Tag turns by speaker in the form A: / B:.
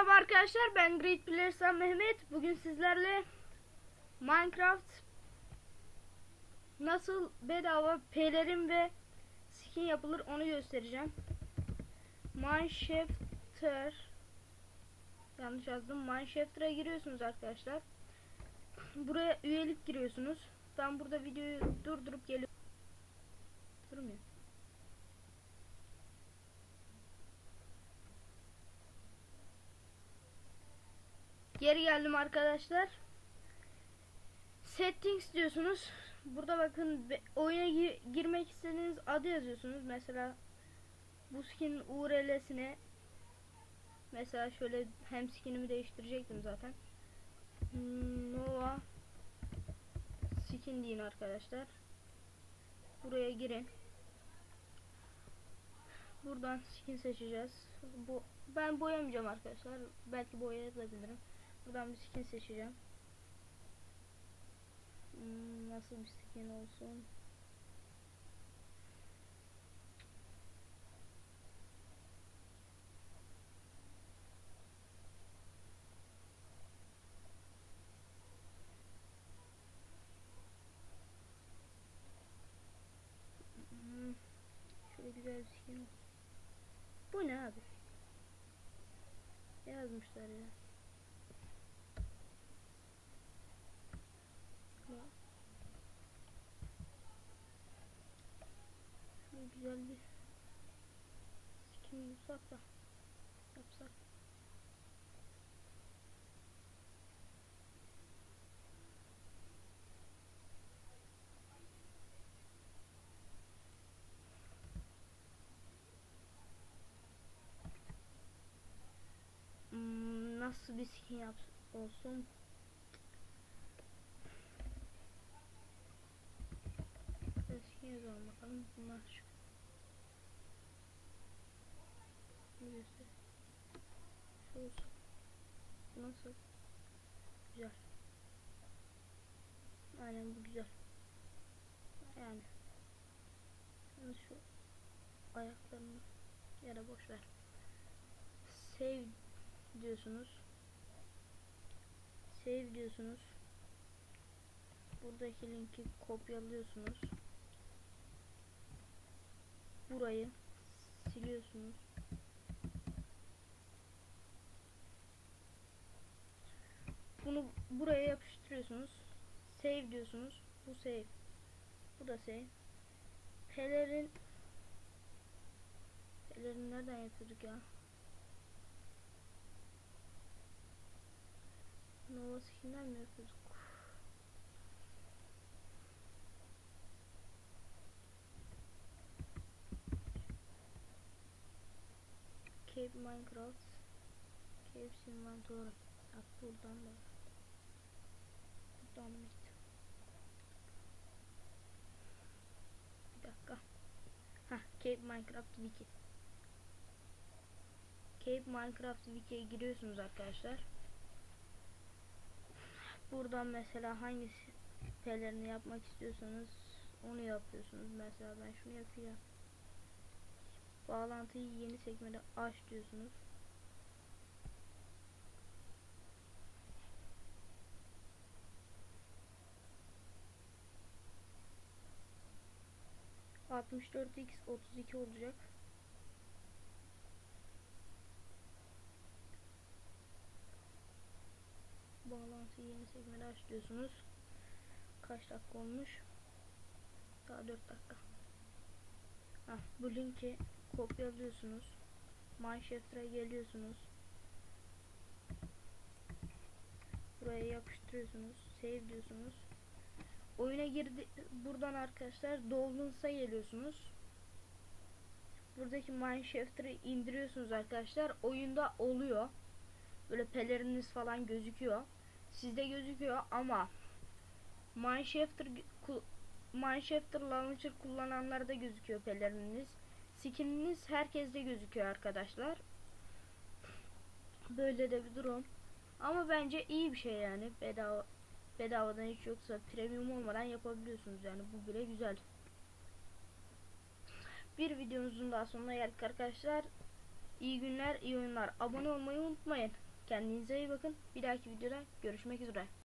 A: Merhaba arkadaşlar ben Great Players'tan Mehmet. Bugün sizlerle Minecraft nasıl bedava pelerin ve skin yapılır onu göstereceğim. Mineshafter yanlış yazdım. Mineshafter'a giriyorsunuz arkadaşlar. Buraya üyelik giriyorsunuz. Ben burada videoyu durdurup geliyorum. Durmuyor. Geri geldim arkadaşlar. Settings diyorsunuz. Burada bakın oyuna gi- girmek istediğiniz adı yazıyorsunuz. Mesela bu skin URL'sine mesela şöyle hem skinimi değiştirecektim zaten. Nova skin deyin arkadaşlar. Buraya girin. Buradan skin seçeceğiz. Bu ben boyamayacağım arkadaşlar. Belki boyayabilirim. Buradan bir skin seçeceğim. Hmm, nasıl bir skin olsun? Hmm, güzel bir skin. Bu ne abi? Ne yazmışlar ya? Ya. Şöyle güzel bir bulsak da yapsak. Hmm, nasıl bir skin yap olsun? Eski yazalım bakalım. Bunlar şu. Birisi. Şu olsun. Bu Nasıl? Güzel. Aynen bu güzel. Yani. Şu ayaklarını yere boş ver. Save diyorsunuz. Save diyorsunuz. Buradaki linki kopyalıyorsunuz. Burayı siliyorsunuz. Buraya yapıştırıyorsunuz. Save diyorsunuz. Bu save. Bu da save. Pelerin Pelerin nereden yapıyorduk ya? Nova skin'den mi yapıyorduk? Cape Minecraft Caves Inventory Bak buradan da var. Buradan mıydı? Bir dakika. Hah Cape Minecraft Wiki Cape Minecraft Wiki'ye giriyorsunuz arkadaşlar. Buradan mesela hangi pelerini yapmak istiyorsanız onu yapıyorsunuz. Mesela ben şunu yapayım. Bağlantıyı yeni sekmede aç diyorsunuz. Altmış dört x otuz iki olacak. Bağlantıyı yeni sekmede aç diyorsunuz. Kaç dakika olmuş? Daha 4 dakika. Hah, bu linki kopyalıyorsunuz. Mineshafter'a geliyorsunuz. Buraya yapıştırıyorsunuz. Save diyorsunuz. Oyuna girdi buradan arkadaşlar Dolphins'a geliyorsunuz. Buradaki Mineshafter'ı indiriyorsunuz arkadaşlar. Oyunda oluyor. Böyle pelerininiz falan gözüküyor. Sizde gözüküyor ama Mineshafter Mineshafter Launcher kullananlarda gözüküyor pelerininiz. Skininiz herkeste gözüküyor arkadaşlar. Böyle de bir durum. Ama bence iyi bir şey yani. Bedava bedavadan hiç yoksa premium olmadan yapabiliyorsunuz yani. Bu bile güzel. Bir videomuzun daha sonuna geldik arkadaşlar. İyi günler, iyi oyunlar. Abone olmayı unutmayın. Kendinize iyi bakın. Bir dahaki videoda görüşmek üzere.